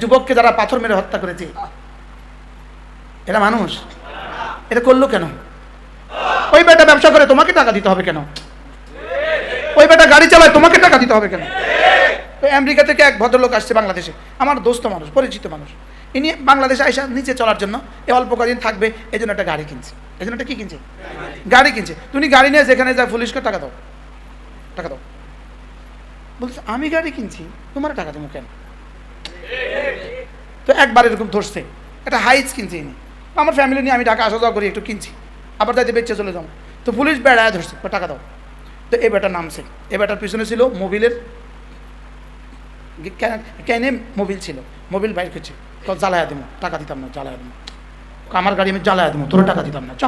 যুবককে যারা পাথর মেরে হত্যা করেছে। এরা মানুষ। এটা করল কেন? ওই বেটা ব্যবসা করে তোমাকে টাকা দিতে হবে কেন? ওই বেটা গাড়ি চালায় তোমাকে টাকা দিতে হবে কেন? আমেরিকা থেকে এক ভদ্রলোক আসছে বাংলাদেশে। আমার দোস্ত মানুষ, পরিচিত মানুষ। ইনি বাংলাদেশে আইসা নিচে চলার জন্য এ অল্প কদিন থাকবে, এই জন্য একটা গাড়ি কিনছে। এই জন্য একটা কি কিনছে? গাড়ি কিনছে। তুমি গাড়ি নিয়ে যেখানে যা পুলিশকে টাকা দাও। টাকা দাও। বলছে, আমি গাড়ি কিনছি, তোমার টাকা দেবো কেন? তো একবার এরকম ধরছে। একটা হাইজ কিনছে ইনি। আমার ফ্যামিলি নিয়ে আমি টাকা আসা যাওয়া করি, একটু কিনছি। আবার যাইতে বেঁচে চলে যাব। তো পুলিশ বেড়ায় ধরছে টাকা দাও। তো এ বেটা নামছে এ বেটার পিছনে ছিল মোবিলের কেনে মোবিল ছিল। মোবিল বাইর করছে। তো জ্বালায়া দেবো টাকা দিতাম না, জ্বালায়া দেবো আমার গাড়ি আমি জ্বালায়া দেবো তোর টাকা দিতাম না, চ।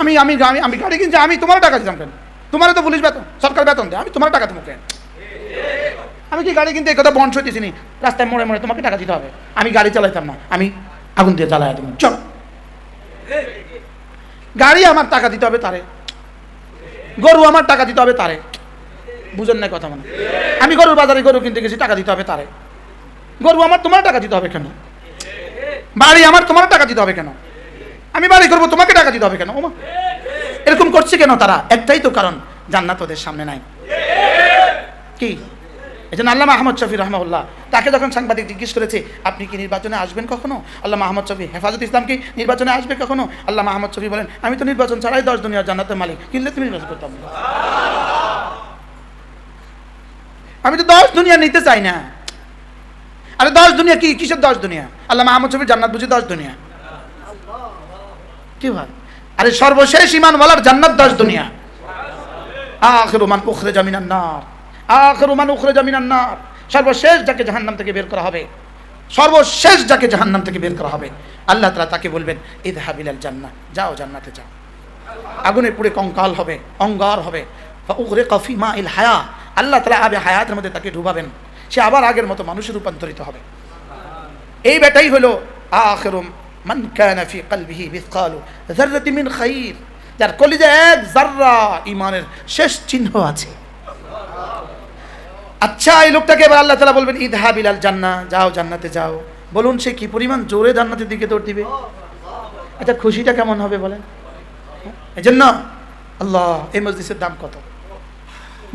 আমি আমি আমি গাড়ি কিনছি, আমি তোমার টাকা দিতাম কেন? তোমার তো পুলিশ বেতন, সরকার বেতন দেয় আমি তোমার টাকা দেবো কেন? আমি কি গাড়ি কিনতে এই কথা বন্ধ দিছি নি? রাস্তায় মোড়ে মোড়ে তোমাকে টাকা দিতে হবে। আমি গাড়ি চালাইতাম না। আমি আগুন দিয়ে জ্বালায়া দেবো। চল। গাড়ি আমার টাকা দিতে হবে তারে। গরু আমার টাকা দিতে হবে তারে। বুঝেন না কথা মানে। আমি গরুর বাজারে গরু কিনতে গেছি, টাকা দিতে হবে তারে। গরু আমার তোমার টাকা দিতে হবে কেন? বাড়ি আমার তোমার টাকা দিতে হবে কেন? আমি বাড়ি করব, তোমাকে টাকা দিতে হবে কেন? ওমা। এরকম করছে কেন তারা? একটাই তো কারণ, জান্নাত ওদের সামনে নাই। কি? এই জন্য আল্লাহ আহমদ শফি রহমাউল্লাহ তাকে যখন সাংবাদিক জিজ্ঞেস করেছে, আপনি কি নির্বাচনে আসবেন কখনো? আল্লাহ মাহমদ শফি, হেফাজত ইসলাম কি নির্বাচনে আসবে কখনো? আল্লাহ মাহমদ শফি বলেন, আমি তো নির্বাচন ছাড়াই দশ দুনিয়ার জান্নাতের মালিক, কিনলে তুমি নির্বাচন করতাম। আমি তো দশ দুনিয়া নিতে চাই না। আরে দশ দুনিয়া কি? কিসের দশ দুনিয়া? আল্লাহ মাহমদ শফির জান্নাত বুঝি দশ দুনিয়া। কি ভাই? আরে সর্বশেষ ইমান বলার জান্নাত দশ দুনিয়া। আখিরু মান উখরে জামিনান নার। আখিরু মান উখরে জামিনান নার। সর্বশেষ যাকে জাহান্নাম থেকে বের করা হবে, সর্বশেষ যাকে জাহান্নাম থেকে বের করা হবে, আল্লাহ তাআলা তাকে বলবেন ইদহাবিলাল জান্নাহ, যাও জান্নাতে যাও। আগুনে পুড়ে কঙ্কাল হবে, অঙ্গার হবে। উগরে কফি মা ইল হায়া। আল্লাহ তালা আবে হায়াতের মধ্যে তাকে ডুবাবেন। সে আবার আগের মতো মানুষে রূপান্তরিত হবে। এই বেটাই হলো আখেরুম মান কানা ফি কলবিহি মিন খাইর। যার কলিজে এক জাররা ইমানের শেষ চিহ্ন আছে। আচ্ছা এই লোকটাকে এবার আল্লাহ তালা বলবেন ইদহা বিলাল জান্না যাও জান্নাতে যাও। বলুন, সে কি পরিমাণ জোরে জান্নাতের দিকে দৌড় দিবে? আচ্ছা খুশিটা কেমন হবে বলেন? এই জন্য আল্লাহ, এই মসজিদের দাম কত?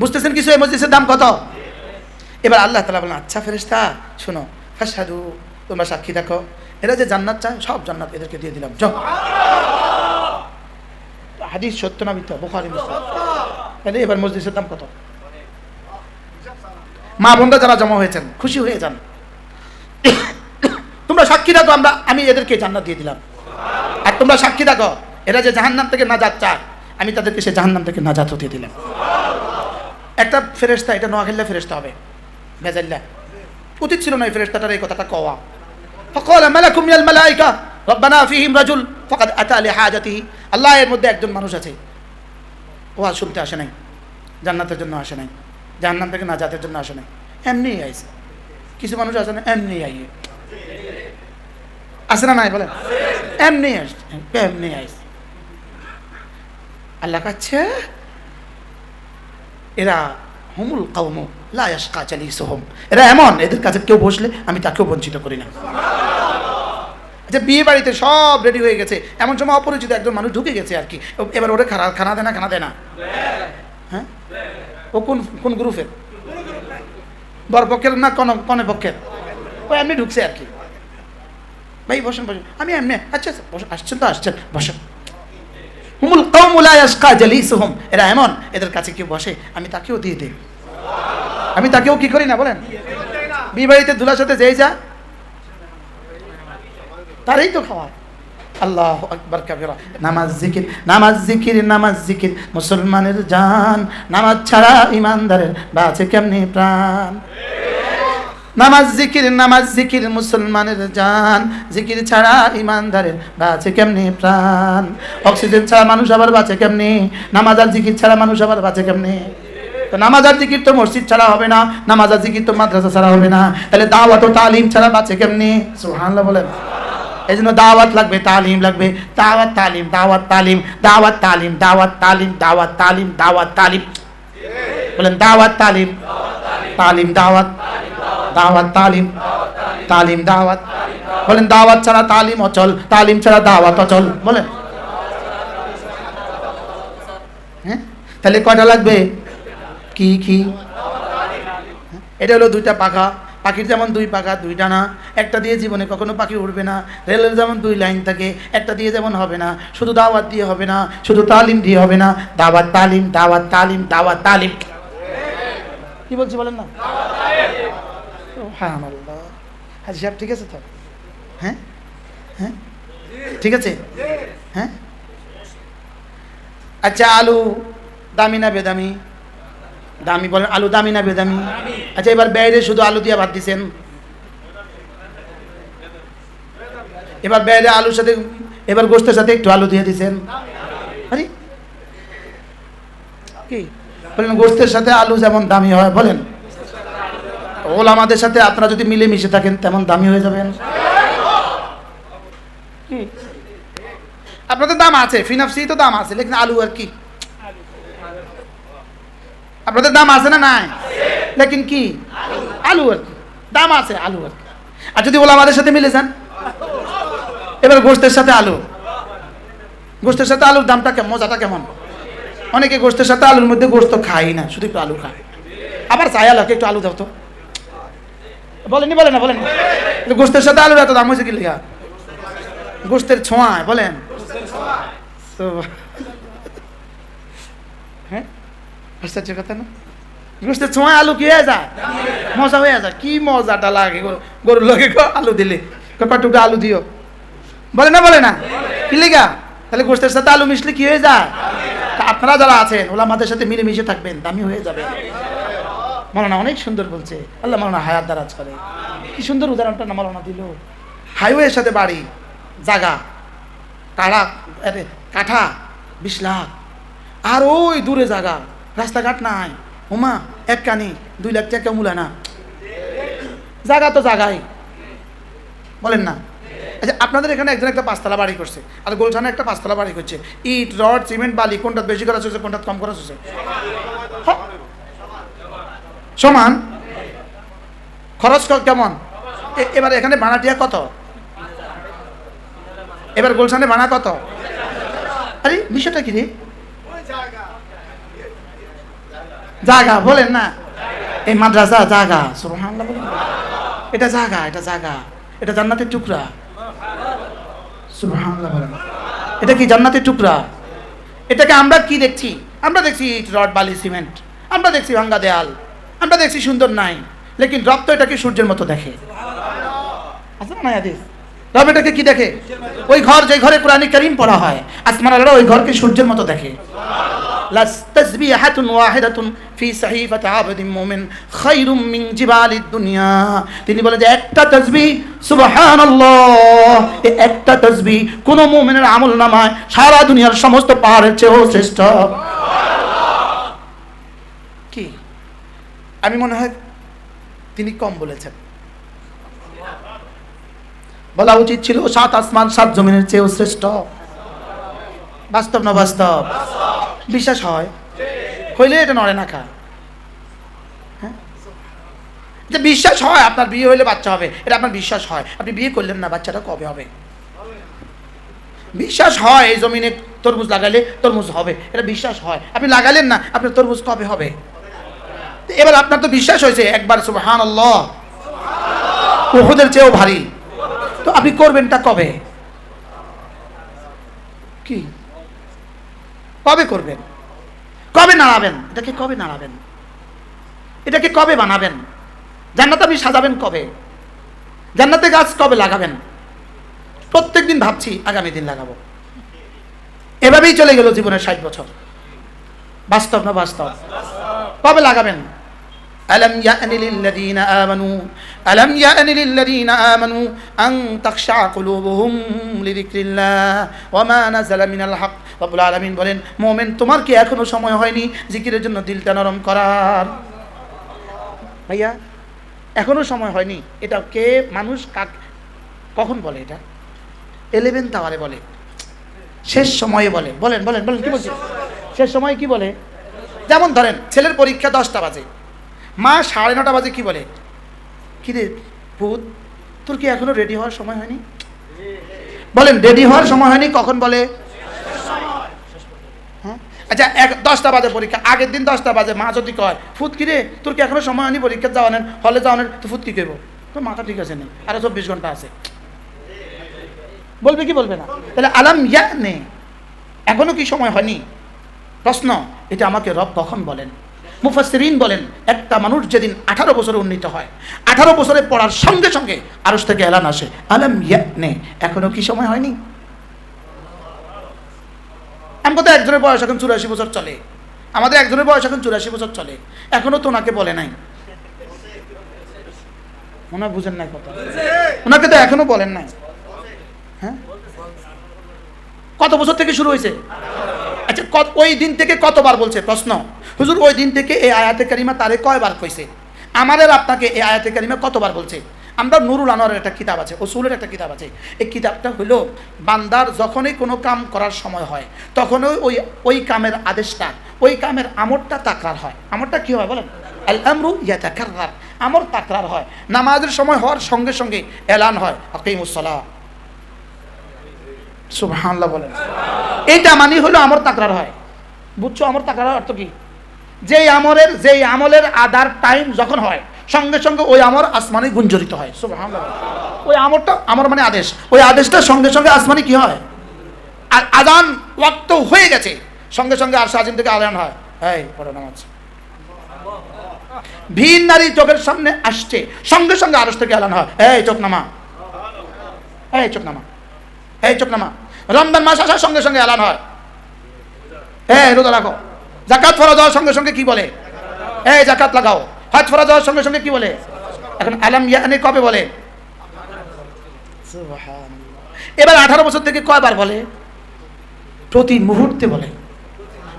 বুঝতেছেন কিছু? এই মসজিদের দাম কত? এবার আল্লাহ তালা বলেন আচ্ছা ফেরেস্তা শোনো ফাসাদু তোমরা সাক্ষী দেখো এরা যে জান্নাত চায়, সব জান্নাত এদেরকে দিয়ে দিলাম। যাও। হাদিস সত্য না মিথ্যা? বোখারি, মুসলিম। তাহলে এবার মসজিদের দাম কত? মা বন্ধা যারা জমা হয়েছেন, খুশি হয়ে যান। তোমরা সাক্ষী থাকো আমরা আমি এদেরকে জান্নাত দিয়ে দিলাম। আর তোমরা সাক্ষী থাকো এরা যে জাহান্নাম থেকে নাজাত চায়, আমি তাদেরকে সে জাহান্নাম থেকে নাজাত হতে দিলাম। একটা ফেরেস্তা এটা নোয়াখাল্লা ফেরেস্তা হবে ভেজাল্লা উচিত ছিল না এই ফেরেস্তাটার এই কথাটা কওয়া। ফকল মালাকু মিনাল মালাইকা, রব্বানা ফিহিম রাজুল, ফাকাদ আতা লিহাজাতিহি আল্লাহ এর মধ্যে একজন মানুষ আছে। ও আর শুনতে আসে নাই, জান্নাতের জন্য আসে নাই। জাহান্নাম থেকে নাজাতের জন্য আসে নাই। এমনি আইছে। কিছু মানুষ আসে না এমনি আইয়ে। আসে না নাই বলেন? এমনি আসছে এমনি আইছে। আল্লাহ কাছে, এরা হুমুল কৌম লায়াসকা চালি সোহম এরা এমন, এদের কাছে কেউ বসলে আমি তাকেও বঞ্চিত করি না। আচ্ছা বিয়ে বাড়িতে সব রেডি হয়ে গেছে। এমন সময় অপরিচিত একজন মানুষ ঢুকে গেছে আর কি। এবার ওরা খানা খানা দেয় না, খানা দেয় না। ও কোন কোন গ্রুপের বর পক্ষের না কোন কনে পক্ষের? ও এমনি ঢুকছে আর কি। ভাই বসেন বসেন। আমি এমনি আচ্ছা আচ্ছা, আসছেন তো আসছেন বসেন। হুমুল কৌমুলা ইয়াসকা জালিসুহুম। এরা এমন এদের কাছে কেউ বসে আমি তাকেও দিয়ে দিই। আমি তাকেও কি করি না বলেন? বিবাহিত দুলার সাথে যেই যা তারই তো খাওয়া। আল্লাহ আকবর কাবিরা নামাজ জিকির নামাজ জিকির নামাজ জিকির, মুসলমানের জান, নামাজ ছাড়া ইমানদারের বাঁচে কেমনি প্রাণ? নামাজ জিকির নামাজ জিকির, মুসলমানের জান, জিকির ছাড়া ইমানদারের বাঁচে কেমনি প্রাণ? অক্সিজেন ছাড়া মানুষ আবার বাঁচে কেমনি? নামাজ আর জিকির ছাড়া মানুষ আবার বাঁচে কেমনি? তো নামাজ আর জিকির তো মসজিদ ছাড়া হবে না, নামাজ আর জিকির তো মাদ্রাসা ছাড়া হবে না। তাহলে দাওয়াত ও তালিম ছাড়া বাঁচে কেমনি? সুবহানাল্লাহ বলেন। এই জন্য দাওয়াত লাগবে, তালিম লাগবে। দাওয়াত, তালিম দাওয়াত তালিম দাওয়াত তালিম দাওয়াত তালিম দাওয়াত তালিম দাওয়াত, তালিম। বলেন, দাওয়াত, তালিম। তালিম, দাওয়াত। দাওয়াত, তালিম। তালিম, দাওয়াত। বলেন, দাওয়াত ছাড়া তালিম অচল, তালিম ছাড়া দাওয়াত অচল। বলেন। হ্যাঁ? তাহলে কয়টা লাগবে? কি কি? এটা হলো দুইটা পাখা। পাখির যেমন দুই পাখা, দুই ডানা, একটা দিয়ে জীবনে কখনো পাখি উঠবে না। রেলের যেমন দুই লাইন থাকে, একটা দিয়ে যেমন হবে না। শুধু দাওয়াত দিয়ে হবে না, শুধু তালিম দিয়ে হবে না। দাওয়াত, তালিম দাওয়াত তালিম দাওয়াত, তালিম। কি বলছি বলেন না? হ্যাঁ হাজি সাহেব, ঠিক আছে তো? হ্যাঁ? হ্যাঁ? ঠিক আছে? হ্যাঁ? আচ্ছা আলু দামি না বেদামি? দামি বলেন, আলু দামি না বেদামি? আচ্ছা এবার বাইরে শুধু আলু দিয়ে ভাত দিছেন। এবার বাইরে আলুর সাথে, এবার গোস্তের সাথে একটু আলু দিয়ে দিছেন। আরে, কি? বলেন গোস্তের সাথে আলু যেমন দামি হয়, বলেন। ওল আমাদের সাথে আপনারা যদি মিলে মিশে থাকেন, তেমন দামি হয়ে যাবেন? আপনাদের দাম আছে ফিনাফসি তো দাম আছে, লেকিন আলু আর কি? আপনাদের দাম আছে না নাই? লেকিন কি? আলু আর কি। দাম আছে, আলু আর কি। আর যদি বলে আমাদের সাথে মিলে যান? এবার গোস্তের সাথে আলু। গোস্তের সাথে আলুর দামটা কেমন? মজাটা কেমন? অনেকে গোস্তের সাথে আলুর মধ্যে গোস্ত খাই না, শুধু একটু আলু খায়। আবার চাই আলু একটু আলু দাও তো। বলেনি বলেন না বলেন। গোস্তের সাথে আলুর এত দাম হয়েছে কি লেখা গোস্তের ছোঁয়ায়, বলেন। তো হ্যাঁ আশ্চর্য কথা না গোস্তের ছোঁয়ায় আলু কি হয়ে যায় মজা হয়ে যায় কি মজাটা লাগে গরু গরুর গো আলু দিলে কটুকটা আলু দিও বলে না বলে না কি লেগা তাহলে গোস্তের সাথে আলু মিশলে কি হয়ে যায় আপনারা যারা আছেন ওলা আমাদের সাথে মিলেমিশে থাকবেন। দামি হয়ে যাবে। মালানা অনেক সুন্দর বলছে। আল্লাহ মালানা হায়াত দ্বারা করে। কি সুন্দর উদাহরণটা না মালানা দিল। হাইওয়ের সাথে বাড়ি, জাগা কাড়া কাঠা, বিশ লাখ। আর ওই দূরে জাগা। রাস্তাঘাট নাই। হুমা, এক কানি, দুই লাখ টাকা মূলা না। জাগা তো জাগাই। বলেন না। আচ্ছা আপনাদের এখানে একজন একটা পাঁচতলা বাড়ি করছে, আর গোলছানে একটা পাঁচতলা বাড়ি করছে। ইট, রড, সিমেন্ট, বালি কোনটা বেশি খরচ হচ্ছে কোনটা কম খরচ হচ্ছে সমান? খরচ কেমন? এবার এখানে ভাড়াটিয়া কত? এবার গোলশানে ভাড়া কত? আরে, বিষয়টা কি রে? জাগা, বলেন না। এই মাদ্রাসা জাগা এটা জাগা এটা জাগা। এটা জান্নাতের টুকরা। সুবহানাল্লাহ বলেন। এটা কি জান্নাতের টুকরা? এটাকে আমরা কি দেখছি? আমরা দেখছি রড, বালি, সিমেন্ট। আমরা দেখছি ভাঙ্গা দেয়াল। আমরা দেখছি সুন্দর নাই। লেকিন রব তো এটাকে সূর্যের মতো দেখে। আছে না হাদিস? রব এটাকে কি দেখে? ওই ঘর, যে ঘরে কোরআন করিম পড়া হয়, আসমান আল্লাহ ওই ঘরকে সূর্যের মতো দেখে। তাসবিহাতুন ওয়াহিদাতুন ফি সাহিফাতি আবদিন মুমিন খায়রুম মিন জিবালিদ দুনিয়া। তিনি বলে যে, একটা তাসবিহ সুবহানাল্লাহ। এই একটা তাসবিহ কোন মুমিনের আমল নামায় সারা দুনিয়ার সমস্ত পাহাড়ের চেয়েও শ্রেষ্ঠ। কি? আমি মনে হয় তিনি কম বলেছেন। বলা উচিত ছিল সাত আসমান, সাত জমিনের চেয়েও শ্রেষ্ঠ। বাস্তব না বাস্তব? বিশ্বাস হয়। হইলে এটা নড়ে না খা হ্যাঁ? যে বিশ্বাস হয়, আপনার বিয়ে হইলে বাচ্চা হবে। এটা আপনার বিশ্বাস হয়। আপনি বিয়ে করলেন না, বাচ্চাটা কবে হবে? বিশ্বাস হয়, এই জমিনে তরমুজ লাগালে তরমুজ হবে। এটা বিশ্বাস হয়। আপনি লাগালেন না, আপনার তরমুজ কবে হবে? এবার আপনার তো বিশ্বাস হয়েছে, একবার সুবহান আল্লাহ ওহুদের চেয়েও ভারী। তো আপনি করবেনটা কবে? কি? কবে করবেন? কবে নাড়াবেন? এটাকে কবে নাড়াবেন? এটাকে কবে বানাবেন? জান্নাত আপনি সাজাবেন কবে? জান্নাতে গাছ কবে লাগাবেন? প্রত্যেক দিন ভাবছি আগামী দিন লাগাবো। এভাবেই চলে গেল জীবনের ষাট বছর। বাস্তব না বাস্তব? কবে লাগাবেন? ألم يأن للذين آمنوا ألم يأن للذين آمنوا أن تخشع قلوبهم لذكر الله وما نزل من الحق রব্বুল আলামিন বলেন মোমেন তোমার কি এখনো সময় হয়নি জিকিরের জন্য দিলটা নরম করার ভাইয়া এখনো সময় হয়নি এটা কে মানুষ কাক কখন বলে এটা এলেভেন টাওয়ারে বলে শেষ সময়ে বলে বলেন বলেন বলেন কি বলছে শেষ সময়ে কি বলে যেমন ধরেন ছেলের পরীক্ষা দশটা বাজে মা সাড়ে নটা বাজে কি বলে? কিরে ভূত, তোর কি এখনও রেডি হওয়ার সময় হয়নি? বলেন রেডি হওয়ার সময় হয়নি, কখন বলে? হ্যাঁ? আচ্ছা এক, দশটা বাজে পরীক্ষা, আগের দিন দশটা বাজে, মা যদি কয় ফুত কিরে, তোর কি এখনও সময় হয়নি পরীক্ষা যাওয়ানের হলে যাওয়া যাওয়ানের তো ফুত কি করব? তো মাথা ঠিক আছে নেই, আরও চব্বিশ ঘণ্টা আছে। বলবে কি বলবে না? তাহলে আলাম ইয়া নে এখনও কি সময় হয়নি? প্রশ্ন, এটা আমাকে রব কখন বলেন? মুফাসরিন বলেন, একটা মানুষ যেদিন আঠারো বছরে উন্নীত হয়, আঠারো বছরে পড়ার সঙ্গে সঙ্গে আরস থেকে এলান আসে। আলাম ইয়া নে এখনও কি সময় হয়নি? আমি কথা একজনের বয়স এখন চুরাশি বছর চলে। আমাদের একজনের বয়স এখন চুরাশি বছর চলে। এখনও তো ওনাকে বলে নাই। হয় বুঝেন নাই কথা। ওনাকে তো এখনও বলেন নাই। হ্যাঁ? কত বছর থেকে শুরু হয়েছে? আচ্ছা ওই দিন থেকে কতবার বলছে? প্রশ্ন। হুজুর, ওই দিন থেকে এই আয়াতে কারিমা তারে কয়বার কইছে? আমাদের আপনাকে এই আয়াতে কারিমা কতবার বলছে? আমরা নুরুল আনোয়ারের একটা কিতাব আছে ওসুলের একটা কিতাব আছে। এই কিতাবটা হলো বান্দার যখনই কোনো কাম করার সময় হয়, তখনই ওই ওই কামের আদেশটা, ওই কামের আমরটা তাকরার হয়। আমরটা কি হয় বলেন? আল আমরু ইয়াতাকাররার, আমর তাকরার হয়। নামাজের সময় হওয়ার সঙ্গে সঙ্গে এলান হয় আকিমুসসালাহ সুবহানাল্লাহ বলেন। এটা মানে হলো আমর তাকরার হয়। বুঝছ, আমর তাকরার অর্থ কি? যেই আমলের যেই আমলের আদার টাইম যখন হয়, সঙ্গে সঙ্গে ওই আমর আসমানে গুঞ্জরিত হয়। ওই আমরটা আমর মানে আদেশ। ওই আদেশটা সঙ্গে সঙ্গে আসমানে কি হয়? আর আজান ওয়াক্ত হয়ে গেছে। সঙ্গে সঙ্গে আর সাজিন থেকে আজান হয়। এই ভিন নারী চোখের সামনে আসছে। সঙ্গে সঙ্গে আরস থেকে আলান হয়। এই, চোখ নামা। এই, চোখ নামা। এই, চোখ নামা। রমজান মাস আসার সঙ্গে সঙ্গে এলান হয়। এই, রোজা রাখো। জাকাত ফরজ হওয়ার সঙ্গে সঙ্গে কি বলে? এই জাকাত লাগাও। হজ ফরজ হওয়ার সঙ্গে সঙ্গে কি বলে? এখন আলাম ইয়ানি কবে বলে? এবার আঠারো বছর থেকে কয়বার বলে? প্রতি মুহূর্তে বলে।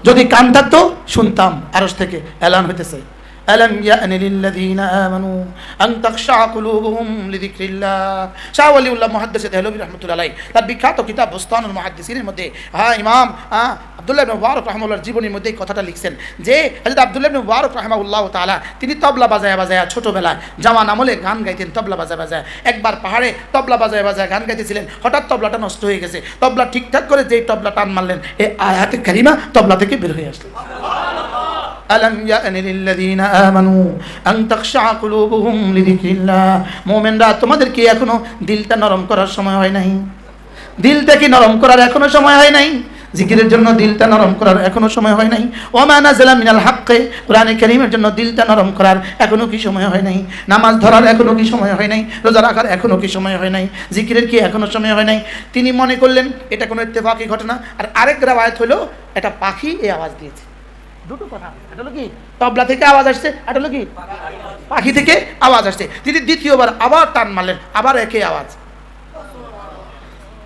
যদি কান থাকতো শুনতাম আরস থেকে অ্যালার্ম হইতেছে। ألم يأن للذين آمنوا أن تخشع قلوبهم لذكر الله শাহ ওয়ালিউল্লাহ মুহাদ্দিস দেহলভী রহমতুল্লাহ আলাই তার বিখ্যাত কিতাব বুস্তানুল মুহাদ্দিসিনের মধ্যে হ্যাঁ ইমাম হ্যাঁ আব্দুল্লাহ ইবনে মুবারক রাহমাহুল্লাহর জীবনীর মধ্যে এই কথাটা লিখছেন যে হযরত আব্দুল্লাহ ইবনে মুবারক রাহমাহুল্লাহ তাআলা তিনি তবলা বাজায় বাজায় ছোটবেলায় জামান আমলে গান গাইতেন তবলা বাজায় বাজায় একবার পাহাড়ে তবলা বাজায় বাজায় গান গাইতেছিলেন হঠাৎ তবলাটা নষ্ট হয়ে গেছে তবলা ঠিকঠাক করে যেই তবলা টান মারলেন এই আয়াতে কারিমা তবলা থেকে বের হয়ে আসলো আলম ইয়ানি লিল্লাযীনা আমানু আন তাখশা কুলুবুহুম লিযিকরিল্লাহ। মুমিনরা তোমাদের কি এখনও দিলটা নরম করার সময় হয় নাই। দিলটা কি নরম করার এখনও সময় হয় নাই? জিকিরের জন্য দিলটা নরম করার এখনও সময় হয় নাই। ওমানা জেলা মিনাল হাক্কে, কোরআনে করিমের জন্য দিলটা নরম করার এখনও কি সময় হয় নাই? নামাজ ধরার এখনও কি সময় হয় নাই? রোজা রাখার এখনও কি সময় হয় নাই? জিকিরের কি এখনও সময় হয় নাই? তিনি মনে করলেন, এটা কোনো ইত্তেফাকি ঘটনা। আর আরেক রাবায়ত হলো, এটা পাখি এই আওয়াজ দিয়েছে। দুটো কথা। এটা কি? তবলা থেকে আওয়াজ আসছে, এটা কি? পাখি থেকে আওয়াজ আসছে। তিনি দ্বিতীয়বার আবার টান মারলেন, আবার একই আওয়াজ।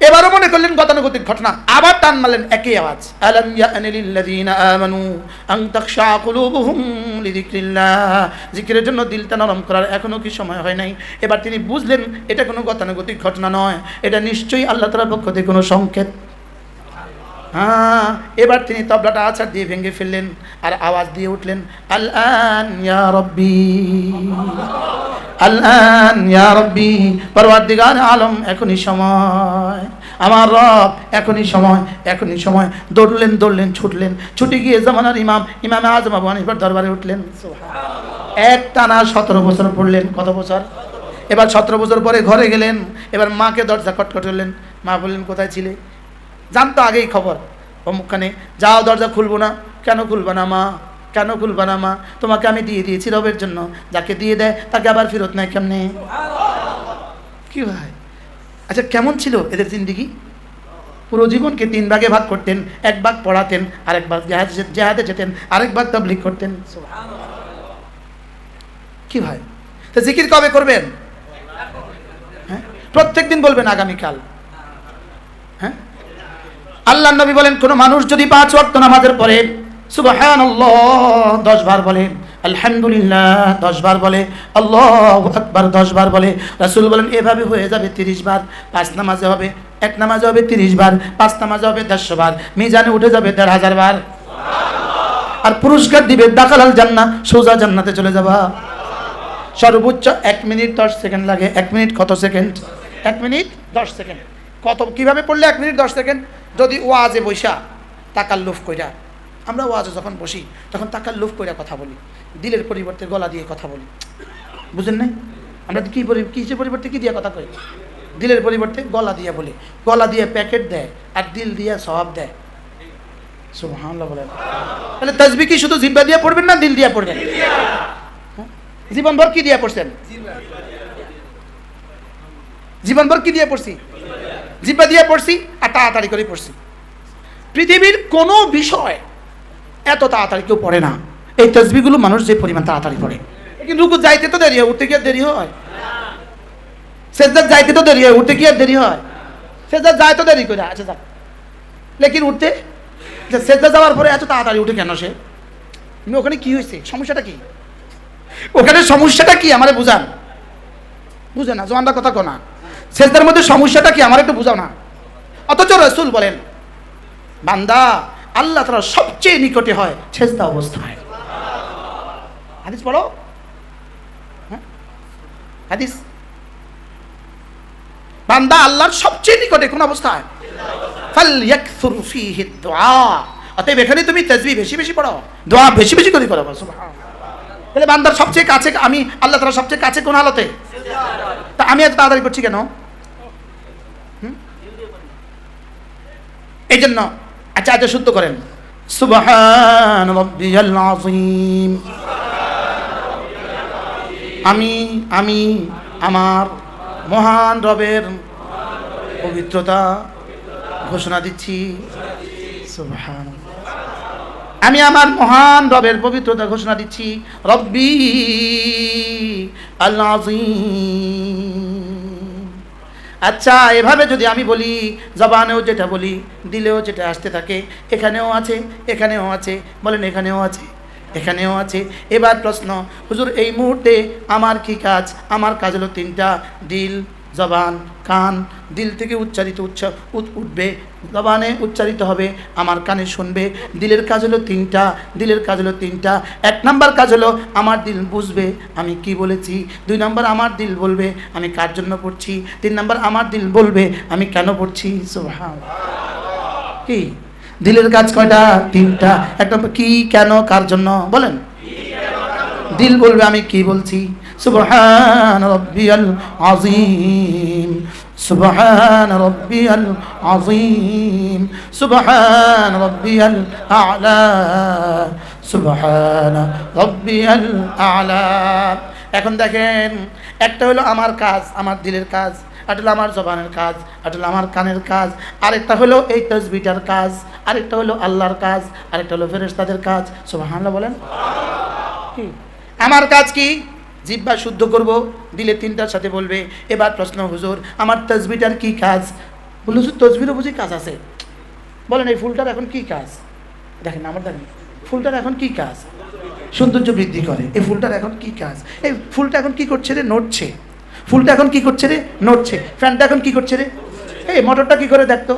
এবারও মনে করলেন গতানুগতিক ঘটনা, আবার টান মারলেন একই আওয়াজ। জিকিরের জন্য দিলটা নরম করার এখনও কি সময় হয় নাই? এবার তিনি বুঝলেন, এটা কোনো গতানুগতিক ঘটনা নয়। এটা নিশ্চয়ই আল্লাহ তাআলার পক্ষ থেকে কোনো সংকেত। হ্যাঁ এবার তিনি তবলাটা আছাড় দিয়ে ভেঙে ফেললেন আর আওয়াজ দিয়ে উঠলেন আল্লান ইয়া রব্বি। আল্লান ইয়া রব্বি। পরওয়ারদিগার আলম এখনই সময়। আমার রব এখনই সময় এখনই সময়। দৌড়লেন দৌড়লেন ছুটলেন। ছুটে গিয়ে জামানার ইমাম ইমাম আজম আবু হানিফার দরবারে উঠলেন। এক টানা সতেরো বছর পড়লেন। কত বছর? এবার সতেরো বছর পরে ঘরে গেলেন। এবার মাকে দরজা কটকট করলেন। মা বললেন কোথায় ছিলে? জানতো আগেই খবর। অমুকখানে যাও দরজা খুলবো না। কেন খুলবা না, মা? কেন খুলবা না, মা? তোমাকে আমি দিয়ে দিয়েছি রবের জন্য। যাকে দিয়ে দেয়, তাকে আবার ফেরত নেয় কেমনে? কি ভাই? আচ্ছা কেমন ছিল এদের জিন্দিগি? পুরো জীবনকে তিন ভাগে ভাগ করতেন। এক ভাগ পড়াতেন, আরেক ভাগ জেহাদ জেহাদে যেতেন, আরেক ভাগ তাবলিক করতেন। কি ভাই? তো জিকির কবে করবেন? হ্যাঁ? প্রত্যেক দিন বলবেন আগামীকাল। আল্লাহ নবী বলেন, কোন মানুষ যদি পাঁচ ওয়াক্ত নামাজের পরে সুবাহান দশ বার বলে, আলহামদুলিল্লাহ, দশ বার বলে, আল্লাহ আকবার, দশ বার বলে, রাসুল বলেন, এভাবে হয়ে যাবে তিরিশ বার, পাঁচ নামাজে হবে, এক নামাজে হবে তিরিশ বার, পাঁচ নামাজে হবে দেড়শো বার, মিজানে উঠে যাবে দেড় হাজার বার। আর পুরস্কার দিবে দাকালাল জান্না সোজা জান্নাতে চলে যাবা। সর্বোচ্চ এক মিনিট দশ সেকেন্ড লাগে, এক মিনিট কত সেকেন্ড? এক মিনিট দশ সেকেন্ড। কত কীভাবে পড়লে এক মিনিট, দশ সেকেন্ড? যদি ও ওয়াজে বৈশা টাকার লোভ কইরা। আমরা ওয়াজে যখন বসি, তখন টাকার লোভ কইরা কথা বলি। দিলের পরিবর্তে গলা দিয়ে কথা বলি। বুঝেন নাই? আমরা কি পরি কিসের পরিবর্তে কি দিয়ে কথা কই? দিলের পরিবর্তে গলা দিয়ে বলি। গলা দিয়ে প্যাকেট দেয় আর দিল দিয়ে সব দেয়। বলেন। তাহলে তসবি কি শুধু জিব্বা দিয়ে পড়বেন না দিল দিয়ে পড়বেন? হ্যাঁ? জীবনভর কি দিয়ে পড়ছেন? জীবনভর কি দিয়ে পড়ছি? জিব্বা দিয়ে পড়ছি আর তাড়াতাড়ি করে পড়ছি। পৃথিবীর কোনো বিষয় এত তাড়াতাড়ি কেউ পড়ে না। এই তসবিগুলো মানুষ যে পরিমাণ তাড়াতাড়ি পড়ে। কিন্তু রুকু যাইতে তো দেরি হয়, উঠতে গিয়ে দেরি হয়। সেজদার যাইতে তো দেরি হয়, উঠতে গিয়ে দেরি হয়। সেজদার যায় তো দেরি করে আচ্ছা যাক। লেকিন উঠতে যে সেজদা যাওয়ার পরে এত তাড়াতাড়ি উঠে কেন সে? ওখানে কি হয়েছে? সমস্যাটা কি? ওখানে সমস্যাটা কি? আমারে বুঝান। বুঝে না জোয়ানটা কথা কো না। সেজদার মধ্যে সমস্যাটা কি? আমার একটু বুঝাও না। অথচ রসুল বলেন, বান্দা, আল্লাহ তারা সবচেয়ে নিকটে হয় সেজদা অবস্থায়। হাদিস পড়ো। হ্যাঁ? হাদিস। বান্দা আল্লাহর সবচেয়ে নিকটে কোন অবস্থায়? অতএব এখানে তুমি তাসবিহ বেশি বেশি পড়ো। দোয়া বেশি বেশি করে করো বান্দার সবচেয়ে কাছে, আমি আল্লাহ তাআলা সবচেয়ে কাছে কোন হালতে? তা আমি এত তাড়াতাড়ি করছি কেন? এই জন্য আচ্ছা আচ্ছা শুদ্ধ করেন, সুবহান আমি আমি, আমার মহান রবের পবিত্রতা ঘোষণা দিচ্ছি। সুবহান। আমি আমার মহান রবের পবিত্রতা ঘোষণা দিচ্ছি, রব্বি আচ্ছা এভাবে যদি আমি বলি, জবানেও যেটা বলি, দিলেও যেটা আসতে থাকে, এখানেও আছে এখানেও আছে, বলেন এখানেও আছে এখানেও আছে। এবার প্রশ্ন, হুজুর, এই মুহূর্তে আমার কি কাজ? আমার কাজ হলো তিনটা, দিল জবান, কান, দিল থেকে উচ্চারিত উচ্চ উঠবে। জবানে উচ্চারিত হবে, আমার কানে শুনবে। দিলের কাজ হলো তিনটা, দিলের কাজ হলো তিনটা। এক নাম্বার কাজ হলো, আমার দিল বুঝবে, আমি কি বলেছি? দুই নাম্বার, আমার দিল বলবে, আমি কার জন্য পড়ছি? তিন নাম্বার, আমার দিল বলবে, আমি কেন পড়ছি? কি? দিলের কাজ কয়টা? তিনটা। এক নম্বর, কি, কেন, কার জন্য? বলেন। দিল বলবে, আমি কি বলছি? সুবহান রব্বিয়াল আযীম, সুবহান রব্বিয়াল আযীম, সুবহান রব্বিয়াল আ'লা, সুবহান রব্বিয়াল আ'লা। এখন দেখেন, একটা হলো আমার কাজ, আমার দিলের কাজ হলো আমার জবানের কাজ হলো আমার কানের কাজ, আরেকটা হলো এই তসবিটার কাজ, আরেকটা হলো আল্লাহর কাজ, আরেকটা হলো ফেরেশতাদের কাজ। সুবহানাল্লাহ বলেন। কি? আমার কাজ কি? জিব্বা শুদ্ধ করব। দিলে তিনটার সাথে বলবে, এবার প্রশ্ন, হুজুর, আমার তসবিটার কি কাজ? বলল, হুজুর তসবিরও বুঝি কাজ আছে। বলেন, এই ফুলটার এখন কি কাজ? দেখেন, আমার দেখেন, ফুলটার এখন কি কাজ? সৌন্দর্য বৃদ্ধি করে। এই ফুলটার এখন কি কাজ? এই ফুলটা এখন কি করছে রে? নড়ছে। ফুলটা এখন কি করছে রে? নড়ছে। ফ্যানটা এখন কি করছে রে? এই মোটরটা কি করে দেখতো?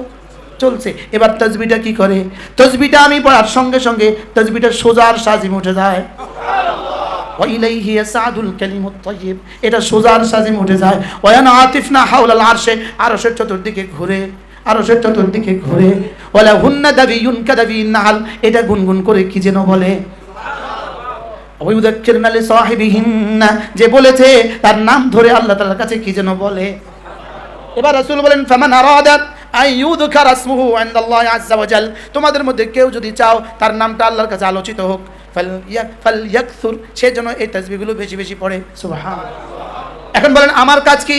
চলছে। এবার তসবিটা কি করে? তসবিটা আমি পড়ার সঙ্গে সঙ্গে তসবিটা সোজার সাজিম উঠে যায়। ওয়াইলাইহি ইয়াসাদুল কালিমুত তাইয়্যিব এটা সোজার সাজিম উঠে যায়। ওয়ান আতিফনা হাওলাল আরশে। আরশের চতুর্দিকে ঘুরে, আরশের চতুর্দিকে ঘুরে। ওয়ালা হুন্না দাবিয়ুন কাদাবিন নাহাল। এটা গুনগুন করে কি যেন বলে? যে বলেছে, তার নাম ধরে আল্লাহ তাআলার কাছে কি যেন বলে? এবার রাসূল বলেন, ফামান আরাদাত আইয়ুযকার ইসমুহু ইনদাল্লাহি আযজা ওয়াজাল তোমাদের মধ্যে কেউ যদি চাও, তার নামটা আল্লাহর কাছে আলোচিত হোক। ফাল ইয়াকসুর এই বেশি বেশি পড়ে। এখন বলেন, আমার কাজ কি?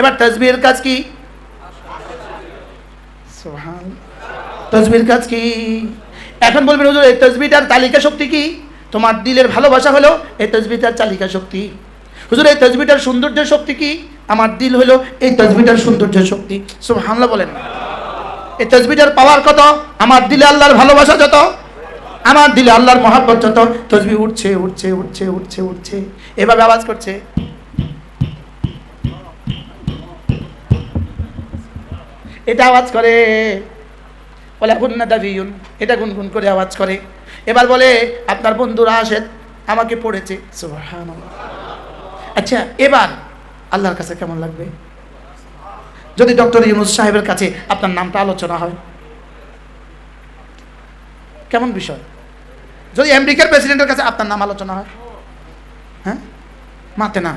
এবার কাজ কি? কাজ কি? এখন বলবেন, হুজুর, এই তসবিটার তালিকা শক্তি কি? তোমার দিলের ভালোবাসা হলো এই তসবিটার চালিকা শক্তি। হুজুর, এই তসবিটার সৌন্দর্যের শক্তি কি? আমার দিল হলো এই তসবিটার সৌন্দর্যের শক্তি। সব হামলা বলেন। এই তসবিটার পাওয়ার কত? আমার দিলে আল্লাহর ভালোবাসা যত? আমার দিলে আল্লাহর মহাব্বত যত? তসবি উঠছে উঠছে উঠছে উঠছে উঠছে। এভাবে আওয়াজ করছে। এটা আওয়াজ করে। বলে, হুন্না দাবিউন। এটা গুনগুন করে আওয়াজ করে। এবার বলে, আপনার বন্ধুরা আসেন আমাকে পড়েছে। আচ্ছা এবার আল্লাহর কাছে কেমন লাগবে? যদি ডক্টর ইউনুস সাহেবের কাছে আপনার নামটা আলোচনা হয়। কেমন বিষয়? যদি আমেরিকার প্রেসিডেন্টের কাছে আপনার নাম আলোচনা হয়। হ্যাঁ? মাতে না।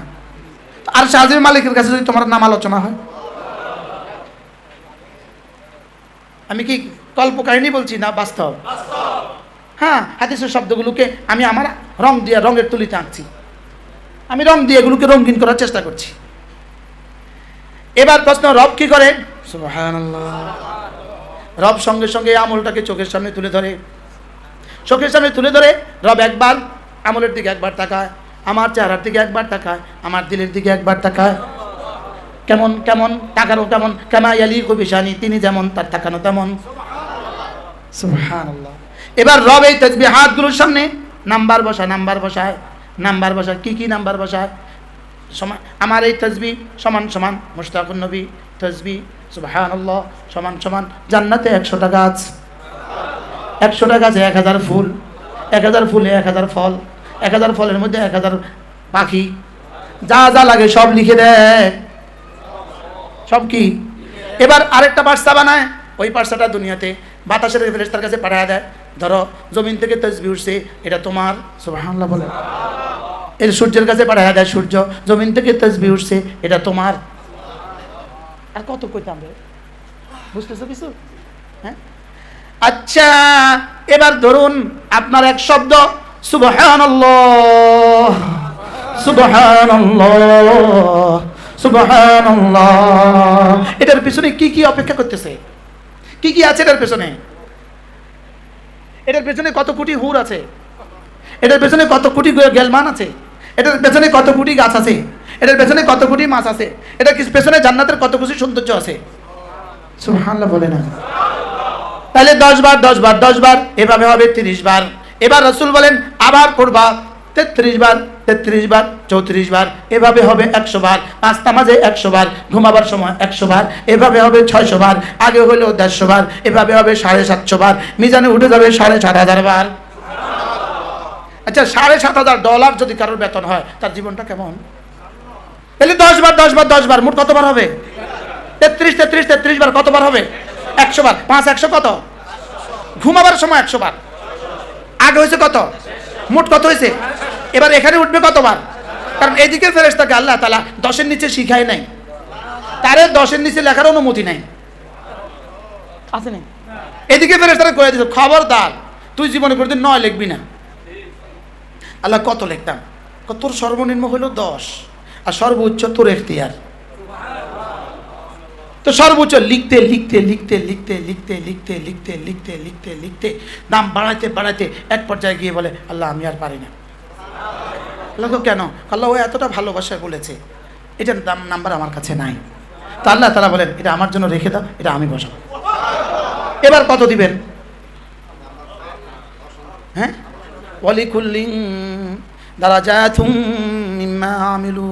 আর শাহজির মালিকের কাছে যদি তোমার নাম আলোচনা হয়। আমি কি কল্প কাহিনী বলছি না বাস্তব? হ্যাঁ হাদিসের শব্দগুলোকে আমি আমার রং দিয়ে, রঙের তুলিতে আঁকছি। আমি রং দিয়ে এগুলোকে রঙিন করার চেষ্টা করছি। এবার প্রশ্ন রব কি করে রব সঙ্গে সঙ্গে আমলটাকে চোখের সামনে তুলে ধরে। চোখের সামনে তুলে ধরে রব একবার আমলের দিকে একবার তাকায় আমার চেহারার দিকে একবার তাকায় আমার দিলের দিকে একবার তাকায়। কেমন কেমন তাকানো কেমন? কেমা ইয়ালি কবিশানি তিনি যেমন তার তাকানো তেমন। এবার রব এই তসবি হাতগুলোর সামনে নাম্বার বসায় নাম্বার বসায় নাম্বার বসায় কি কি নাম্বার বসায়? সমান, আমার এই তসবি সমান সমান মুশতাকুন নবী তসবি সুবহানাল্লাহ, সমান সমান জান্নাতে একশোটা গাছ। একশোটা গাছে এক হাজার ফুল, এক হাজার ফুলে এক হাজার ফল, এক হাজার ফলের মধ্যে এক হাজার পাখি। যা যা লাগে সব লিখে দেয় সব কি? এবার আরেকটা পার্সা বানায়, ওই পার্সাটা দুনিয়াতে বাতাসের ফেরেস্তার কাছে পাঠায় দেয়। ধরো, জমিন থেকে তসবি উঠছে, এটা তোমার, সুবহানাল্লাহ বলে। এর সূর্যের কাছে পাঠায় দেয় সূর্য, জমিন থেকে তসবি উঠছে, এটা তোমার। আর কত কইতাম রে? বুঝতেছো কিছু? হ্যাঁ? আচ্ছা এবার ধরুন আপনার এক শব্দ, সুবহানাল্লাহ সুবহানাল্লাহ সুবহানাল্লাহ। এটার পিছনে কি কি অপেক্ষা করতেছে? কি কি আছে এটার পেছনে? এটার পেছনে কত কোটি হুর আছে? এটার পেছনে কত কোটি গেলমান আছে? এটার পেছনে কত কোটি গাছ আছে? এটার পেছনে কত কোটি মাছ আছে? এটার কি- পেছনে জান্নাতের কত কিছু সৌন্দর্য আছে? বলে না। তাহলে দশ বার দশ বার দশ বার, এভাবে হবে তিরিশ বার। এবার রসুল বলেন, আবার করবা। তেত্রিশ বার তেত্রিশ বার, চৌত্রিশ বার, এভাবে হবে একশো বার। পাঁচটা মাঝে একশো বার, ঘুমাবার সময় একশো বার, এভাবে হবে ছয়শো বার, আগে হলো দেড়শো বার, এভাবে হবে সাড়ে সাতশো বার, মিজানে উঠে যাবে সাড়ে সাত হাজার বার। আচ্ছা সাড়ে সাত হাজার ডলার যদি কারোর বেতন হয়, তার জীবনটা কেমন? তাহলে দশ বার দশ বার দশ বার, মোট কতবার হবে? তেত্রিশ তেত্রিশ তেত্রিশ বার কতবার হবে? একশো বার। পাঁচ, একশো কত? ঘুমাবার সময় একশো বার। আগে হয়েছে কত? মোট কত হয়েছে? এবার এখানে উঠবে কতবার? কারণ এদিকে ফেরেস্তাকে আল্লাহ তালা দশের নিচে শিখায় নাই। তারে দশের নিচে লেখার অনুমতি নাই। আছে নাই? এদিকে ফেরেস্তারা করে দিচ্ছে খবরদার, তুই জীবনে কোনোদিন নয় লিখবি না। আল্লাহ কত লিখতাম তোর সর্বনিম্ন হলো দশ আর সর্বোচ্চ তোর এখতিয়ার তো সর্বোচ্চ লিখতে লিখতে লিখতে লিখতে লিখতে লিখতে লিখতে লিখতে লিখতে লিখতে দাম বাড়াইতে বাড়াইতে এক পর্যায়ে গিয়ে বলে আল্লাহ আমি আর পারি না আল্লাহ কেন আল্লাহ ও এতটা ভালোবাসা বলেছে এটার দাম নাম্বার আমার কাছে নাই তা আল্লাহ তারা বলেন এটা আমার জন্য রেখে দাও এটা আমি বসাবো এবার কত দিবেন হ্যাঁ ওয়ালিকুল্লিং দারাজাতুম মিম্মা আমিলু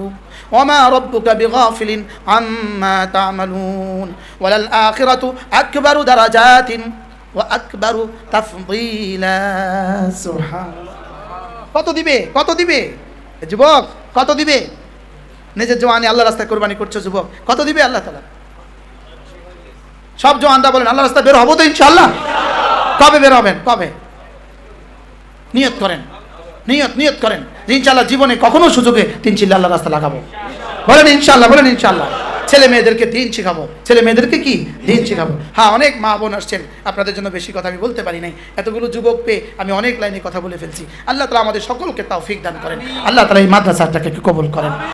وما ربك بغافل عما تعملون وللآخرة أكبر درجات وأكبر تفضيلا سبحان الله কত দিবে কত দিবে এ যুবক কত দিবে নিজের জওয়ানি আল্লাহ রাস্তায় কোরবানি করছো যুবক কত দিবে আল্লাহ তালা সব জওয়ানরা বলেন আল্লাহ রাস্তায় বের হবো তো ইনশাল্লাহ কবে বের হবেন কবে নিয়ত করেন। নিয়ত নিয়ত করেন। ইনশাল্লাহ জীবনে কখনো সুযোগে তিন চিল্লা আল্লাহ রাস্তা লাগাবো। বলেন ইনশাল্লাহ বলেন ইনশাল্লাহ ছেলে মেয়েদেরকে দিন শেখাবো। ছেলে মেয়েদেরকে কি? দিন শেখাবো। হ্যাঁ অনেক মা বোন আসছেন। আপনাদের জন্য বেশি কথা আমি বলতে পারি নাই। এতগুলো যুবক পেয়ে আমি অনেক লাইনে কথা বলে ফেলছি। আল্লাহ তালা আমাদের সকলকে তাও ফিক দান করেন। আল্লাহ তালা এই মাদ্রাসাটাকে কবুল করেন।